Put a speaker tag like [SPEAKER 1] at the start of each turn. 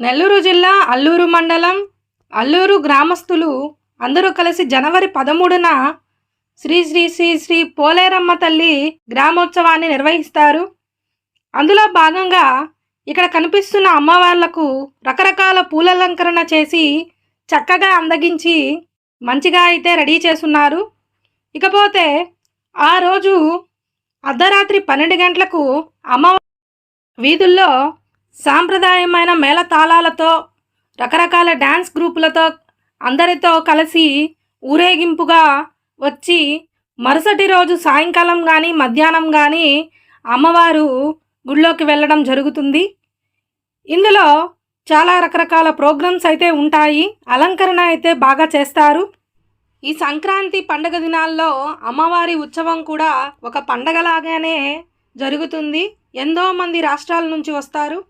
[SPEAKER 1] నెల్లూరు జిల్లా అల్లూరు మండలం అల్లూరు గ్రామస్తులు అందరూ కలిసి జనవరి పదమూడున శ్రీ శ్రీ శ్రీ శ్రీ పోలేరమ్మ తల్లి గ్రామోత్సవాన్ని నిర్వహిస్తారు. అందులో భాగంగా ఇక్కడ కనిపిస్తున్న అమ్మవార్లకు రకరకాల పూలలంకరణ చేసి చక్కగా అందగించి మంచిగా అయితే రెడీ చేస్తున్నారు. ఇకపోతే ఆ రోజు అర్ధరాత్రి పన్నెండు గంటలకు అమ్మ వీధుల్లో సాంప్రదాయమైన మేళతాళాలతో రకరకాల డ్యాన్స్ గ్రూపులతో అందరితో కలిసి ఊరేగింపుగా వచ్చి మరుసటి రోజు సాయంకాలం కానీ మధ్యాహ్నం కానీ అమ్మవారు గుళ్ళోకి వెళ్ళడం జరుగుతుంది. ఇందులో చాలా రకరకాల ప్రోగ్రామ్స్ అయితే ఉంటాయి. అలంకరణ అయితే బాగా చేస్తారు. ఈ సంక్రాంతి పండగ దినాల్లో అమ్మవారి ఉత్సవం కూడా ఒక పండగలాగానే జరుగుతుంది. ఎంతో మంది రాష్ట్రాల నుంచి వస్తారు.